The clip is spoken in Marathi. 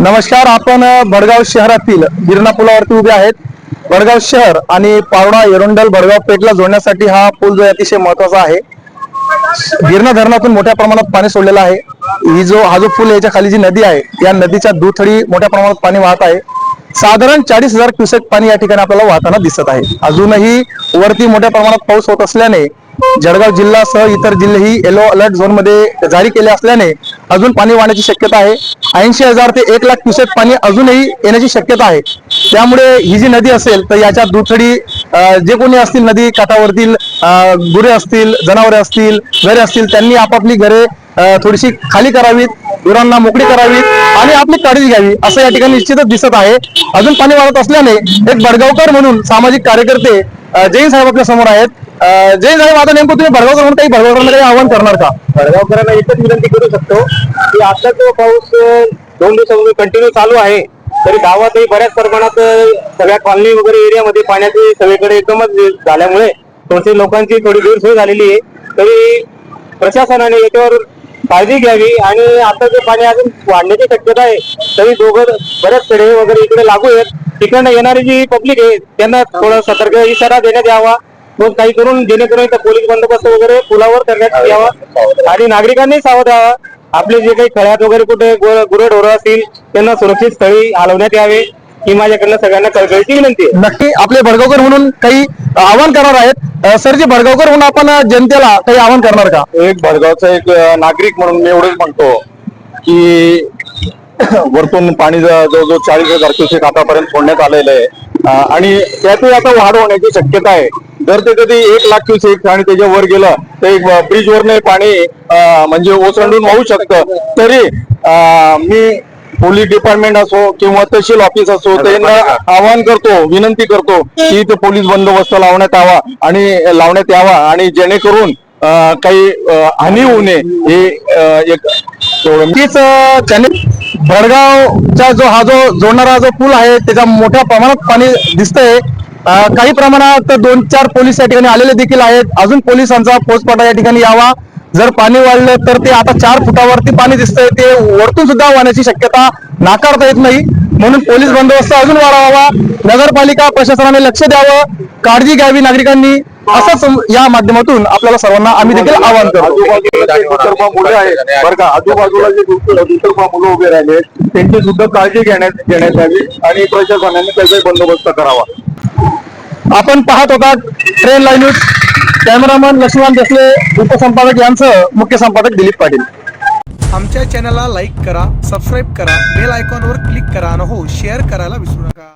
नमस्कार आपण भडगाव शहरातील गिरणा पुलावरती उभे आहेत. भडगाव शहर आणि पावडा एरोंडल भडगाव पेठला जोडण्यासाठी हा पूल जो अतिशय महत्त्वाचा आहे. गिरणा धरणातून मोठ्या प्रमाणात पाणी सोडलेलं आहे. ही जो हा जो पूल याच्या खाली जी नदी आहे या नदीच्या दुथडी मोठ्या प्रमाणात पाणी वाहत आहे. साधारण चाळीस हजार क्युसेक पाणी या ठिकाणी आपल्याला वाहताना दिसत आहे. अजूनही वरती मोठ्या प्रमाणात पाऊस होत असल्याने जळगाव जिल्हासह इतर जिल्हेही येलो अलर्ट झोनमध्ये जारी केले असल्याने अजून पाणी वाहण्याची शक्यता आहे. ऐंशी हजार ते एक लाख क्युसेक पाणी अजूनही येण्याची शक्यता आहे. त्यामुळे ही जी नदी असेल तर याच्या दुथडी जे कोणी असतील नदी काठावरतील गुरे असतील जनावरे असतील घरे असतील त्यांनी आपापली घरे थोडीशी खाली करावीत. गुरांना मोकळी करावी आणि आपली काळजी घ्यावी असं या ठिकाणी निश्चितच दिसत आहे. अजून पाणी वाढत असल्याने एक बडगावकर म्हणून सामाजिक कार्यकर्ते जैन साहेब आपल्यासमोर आहेत. जैन साहेब आता नेमकं तुम्ही भडगावकर म्हणून काही भडगावकरांना काही आवाहन करणार का? भडगावकरांना एकच विनंती करू शकतो की आता जो पाऊस दोन दिवसापासून कंटिन्यू चालू आहे तरी गावातही बऱ्याच प्रमाणात सगळ्या कॉलनी वगैरे एरियामध्ये पाण्याची सगळीकडे एकदमच झाल्यामुळे थोडीशी लोकांची थोडी गैरसोय झालेली आहे. तरी प्रशासनाने याच्यावर काळजी घ्यावी आणि आता जे पाणी अजून वाढण्याची शक्यता आहे तरी दोघं बऱ्याच खेडे वगैरे इकडे लागू आहेत. तिकडनं येणारी जी पब्लिक आहे त्यांना थोडा सतर्क इशारा देण्यात यावा. मग काही करून जेणेकरून इथं पोलीस बंदोबस्त वगैरे पुलावर करण्यात यावा आणि नागरिकांनी सावध राहावा. आपले जे काही खळ्यात वगैरे कुठे गुरेढोरं असतील त्यांना सुरक्षित स्थळी हलवण्यात यावे. ही माझ्याकडनं सगळ्यांना कळकळीची विनंती आहे नक्की आपले भडगावकर म्हणून काही आवाहन करणार आहेत. सर जे भडगावकर म्हणून आपण जनतेला काही आवाहन करणार का? एक भडगावचा एक नागरिक म्हणून मी एवढंच म्हणतो की वरतून पाणी जवळजवळ चाळीस हजार क्युसेक आतापर्यंत सोडण्यात आलेलं आहे. आणि त्यातही आता वाढ होण्याची शक्यता आहे. जर ते कधी एक लाख क्युसेक आणि त्याच्या वर गेलं तर एक ब्रिजवरने पाणी म्हणजे ओसंडून वाहू शकतं. तरी मी पोलीस डिपार्टमेंट असो किंवा तहसील ऑफिस असो त्यांना आवाहन करतो विनंती करतो की इथे पोलीस बंदोबस्त लावण्यात यावा आणि लावण्यात यावा आणि जेणेकरून काही हानी होऊ नये हे एक त्याने भडगावचा जो हा जो जोडणारा जो पूल आहे त्याच्या मोठ्या प्रमाणात पाणी दिसतंय. काही प्रमाणात दोन चार पोलीस या ठिकाणी आलेले देखील आहेत. अजून पोलिसांचा फौजफाटा या ठिकाणी यावा. जर पाणी वाढलं तर ते आता चार फुटावरती पाणी दिसतंय. ते वरतून सुद्धा वाहण्याची शक्यता नाकारता येत नाही. म्हणून पोलीस बंदोबस्त अजून वाढवावा. नगरपालिका प्रशासनाने लक्ष द्यावं. काळजी घ्यावी नागरिकांनी. असंच या माध्यमातून आपल्याला सर्वांना आम्ही देखील आवाहन करतो. बरं का आजूबाजूला जे मुलं उभे राहिले त्यांची सुद्धा काळजी घेण्यात घेण्यात यावी आणि प्रशासनाने त्याचा बंदोबस्त करावा. आपण पाहत होता train line cameraman Laxman Desale उपसंपादक यांचं मुख्य संपादक दिलीप पाटील. आमच्या चॅनलला लाईक करा सबस्क्राईब करा बेल आयकॉनवर क्लिक करा आणि हो शेअर करायला विसरू नका.